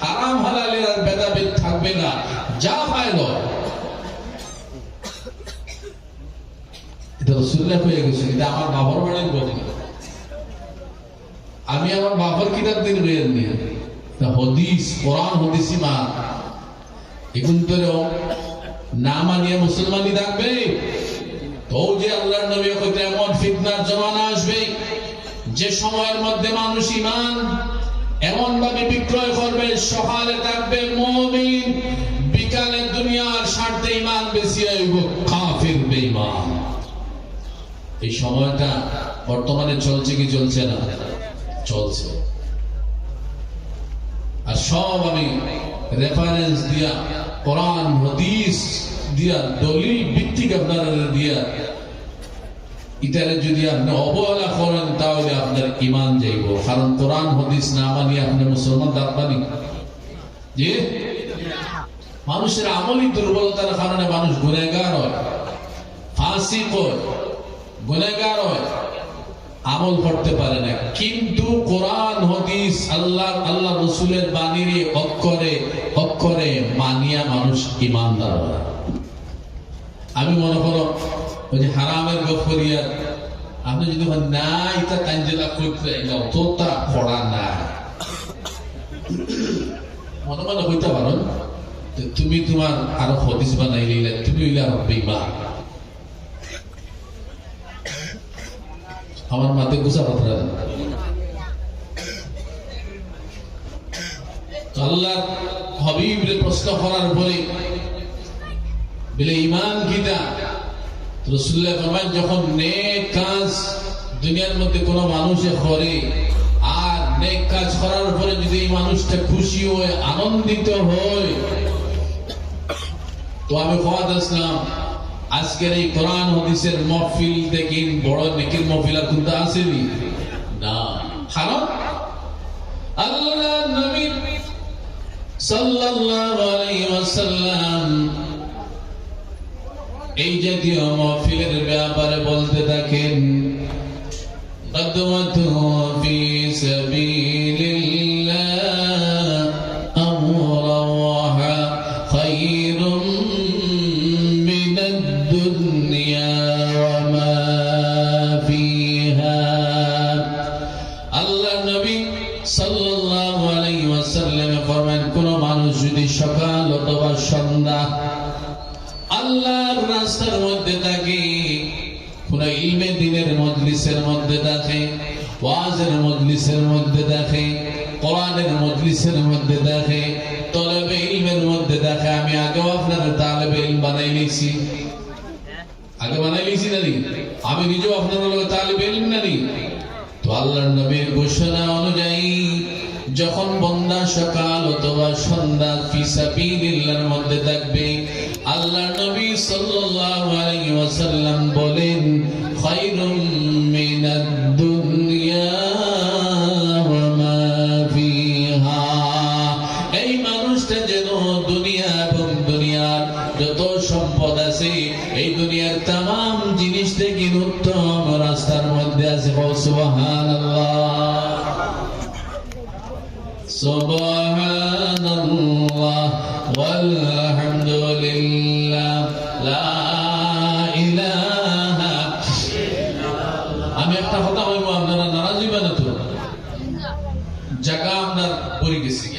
হারাম হালালের আর ভেদাভেদ থাকবে না। যা পাইল এটা রসুল্লাহ হয়ে গেছে, এটা আমার বাবার বাড়ির বলি। আমি আমার বাবার কিতাব দিন রয়েন নিয়ে হদিস, কোরআন, হদিস ইমান এখন তোর না মানিয়ে মুসলমানই থাকবে। তো যে আল্লাহর নবী কইতে এমন ফিতনার জমানা আসবে। যে সময়ের মধ্যে মানুষ ইমান এমন ভাবে বিক্রয় করবে, সকালে থাকবে মুমিন, বিকালে দুনিয়ার স্বার্থে ইমান বেশি আইব, কাফির বেঈমান। এই সময়টা বর্তমানে চলছে কি চলছে না? চলছে। আর সব আমি রেফারেন্স দিয়া, কোরআন, হাদিস দিয়া, দলিল ইটারে যদি আপনি অবহেলা করেন, তাহলে আপনার ইমান যাইব। কারণ কোরআন, হাদিস না মানিয়ে আপনি মুসলমান দাঁড়ানি যে মানুষের আমলি দুর্বলতার কারণে মানুষ গুনেগার হয়। হয় গুনেগার হয়। আমল করতে পারে না। কিন্তু কোরআন, হদিস আল্লাহ আল্লাহ রসুলের বাণীর অক্ষরে অক্ষরে মানিয়া মানুষ ইমানদার হয়। আমি মনে করো ওই যে হারামের গফরিয়া, আপনি যদি না, এটা তাঞ্জেলা করতে অতটা পড়া না মনে মনে হইতে পারো তুমি তোমার আরও হদিস বানাই নিলে তুমি হইলে আরও বেইমান। আমার মাতে গুছা কথা তো আল্লাহ হবিবরে প্রশ্ন করার পরে, বলে ইমান কিতা রসুল্লাহ যখন নেক কাজ দুনিয়ার মধ্যে কোনো মানুষে করে, আর নেক কাজ করার পরে যদি এই মানুষটা খুশি হয়, আনন্দিত হয়, তো আমি আজকের এই কোরআন হদিসের মহফিল থেকে বড় নেকির মহফিল আর কোনটা আসেনি না? আল্লাহ নবী সাল্লাল্লাহু আলাইহি ওয়াসাল্লাম এই জাতীয় মহফিলের ব্যাপারে বলতে থাকেন قدوة في سبيل الله أمرها خير من الدنيا وما فيها আল্লাহ নবী সাল্লাল্লাহু আলাইহি ওয়াসাল্লাম ফরমান কোন মানুষ যদি সকাল অথবা সন্ধ্যা আল্লাহর রাস্তার মধ্যে থাকে কোন ইলমে দিনের মজলিসের মধ্যে থাকে, ওয়াজের মজলিসের মধ্যে দেখে কোরআনের মজলিসের মধ্যে দেখে তলবে ইলমের মধ্যে দেখে আমি আগেও আপনার তালেবে ইলম বানাই নিয়েছি। আগে বানাই নিয়েছি নানি আমি নিজেও আপনার তালেবে ইলম নানি তো আল্লাহর নবীর ঘোষণা অনুযায়ী যখন বন্দা সকাল অথবা সন্ধ্যা ফিসাবিলিল্লাহর মধ্যে থাকবে, আল্লাহর নবী সাল্লাল্লাহু আলাইহি ওয়াসাল্লাম বলেন, খায়রুম মিনাদ দুনিয়া এই মানুষটা যেন দুনিয়া দুনিয়ার যত সম্পদ আছে, এই দুনিয়ার তাম জিনিস থেকে উত্তম রাস্তার মধ্যে আছে। সুবহানাল্লাহ। ইলাহা আমি একটা কথা বলব আপনারা নারাজ হইবেন তো? জায়গা আপনার পড়ে গেছি।